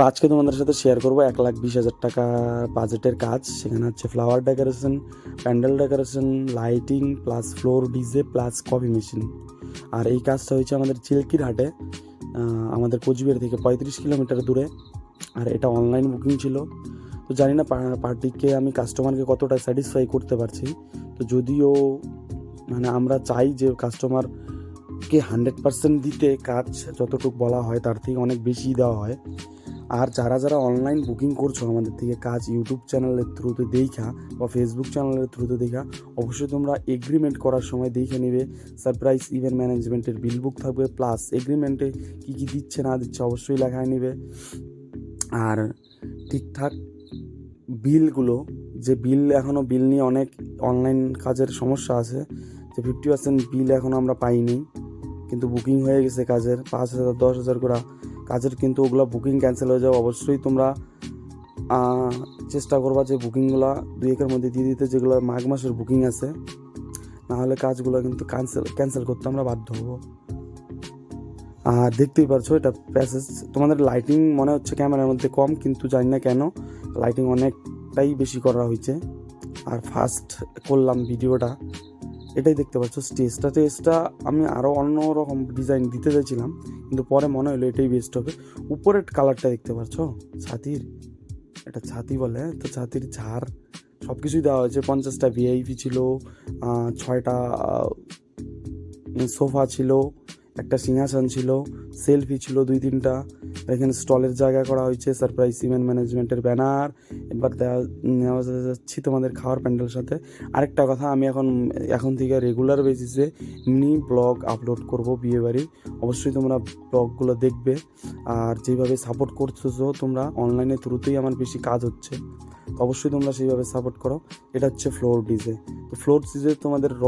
আজকে তোমাদের সাথে শেয়ার করব এক লাখ বিশ হাজার টাকা বাজেটের কাজ। সেখানে হচ্ছে flower decoration pandal decoration lighting plus floor DJ plus coffee machine আর এই কাজটা হয়েছে আমাদের চিল্কির হাটে আমাদের কোচবিহার থেকে পঁয়ত্রিশ কিলোমিটার দূরে। আর এটা অনলাইন বুকিং ছিল। তো জানি না পার্টিকে আমি কাস্টমারকে কতটা স্যাটিসফাই করতে পারছি। তো যদিও মানে আমরা চাই যে কাস্টমারকে হান্ড্রেড পার্সেন্ট দিতে কাজ যতটুকু বলা হয়, তার থেকে অনেক বেশি দেওয়া হয়। আর যারা যারা অনলাইন বুকিং করছ আমাদের থেকে কাজ ইউটিউব চ্যানেলের থ্রুতে দেখা বা ফেসবুক চ্যানেলের থ্রুতে দেখা, অবশ্যই তোমরা এগ্রিমেন্ট করার সময় দেখে নেবে। সারপ্রাইজ ইভেন্ট ম্যানেজমেন্টের বিল বুক থাকবে প্লাস এগ্রিমেন্টে কী কী দিচ্ছে, না দিচ্ছে অবশ্যই লেখায় নেবে। আর ঠিকঠাক বিলগুলো, যে বিল এখনও বিল নিয়ে অনেক অনলাইন কাজের সমস্যা আছে, যে ফিফটি পার্সেন্ট বিল এখনও আমরা পাইনি, কিন্তু বুকিং হয়ে গেছে কাজের, পাঁচ হাজার, দশ হাজার করে কাজের কিন্তু ওগুলো বুকিং ক্যান্সেল হয়ে যাবে অবশ্যই তোমরা চেষ্টা করবা যে বুকিংগুলো দুই একের মধ্যে দিয়ে দিতে, যেগুলো মাঘ মাসের বুকিং আছে। না হলে কাজগুলো কিন্তু ক্যান্সেল ক্যান্সেল করতে আমরা বাধ্য হব। আর দেখতেই পারছ, এটা প্যাসেজ তোমাদের লাইটিং মনে হচ্ছে ক্যামেরার মধ্যে কম, কিন্তু জানি না কেন লাইটিং অনেকটাই বেশি করা হয়েছে। আর ফার্স্ট করলাম ভিডিওটা এটাই দেখতে পাচ্ছ স্টেজটা স্টেজটা আমি আরও অন্য রকম ডিজাইন দিতে চাইছিলাম, কিন্তু পরে মনে হলো এটাই বেস্ট হবে। উপরের কালারটা দেখতে পাচ্ছ, ছাতির। এটা ছাতি বলে তো ছাতির ঝাড় সব কিছুই দেওয়া হয়েছে। পঞ্চাশটা ভিআইপি ছিল ছয়টা সোফা ছিল, একটা সিংহাসন ছিল, সেলফি ছিল দুই তিনটা। এখানে স্টলের জায়গা করা হয়েছে, সারপ্রাইজ ইভেন্ট ম্যানেজমেন্টের ব্যানার, এবার দেওয়া নেওয়া যাচ্ছি তোমাদের খাওয়ার প্যান্ডেলের সাথে। আরেকটা কথা, আমি এখন এখন থেকে রেগুলার বেসিসে মিনি ব্লগ আপলোড করব বিয়ে বাড়ির অবশ্যই তোমরা ব্লগগুলো দেখবে। আর যেভাবে সাপোর্ট করতেছো তোমরা অনলাইনের থ্রুতেই আমার বেশি কাজ হচ্ছে। অবশ্যই তোমরা সেইভাবে সাপোর্ট করো। এটা হচ্ছে ফ্লোর ডিজে তো ফ্লোর ডিজে তোমাদের র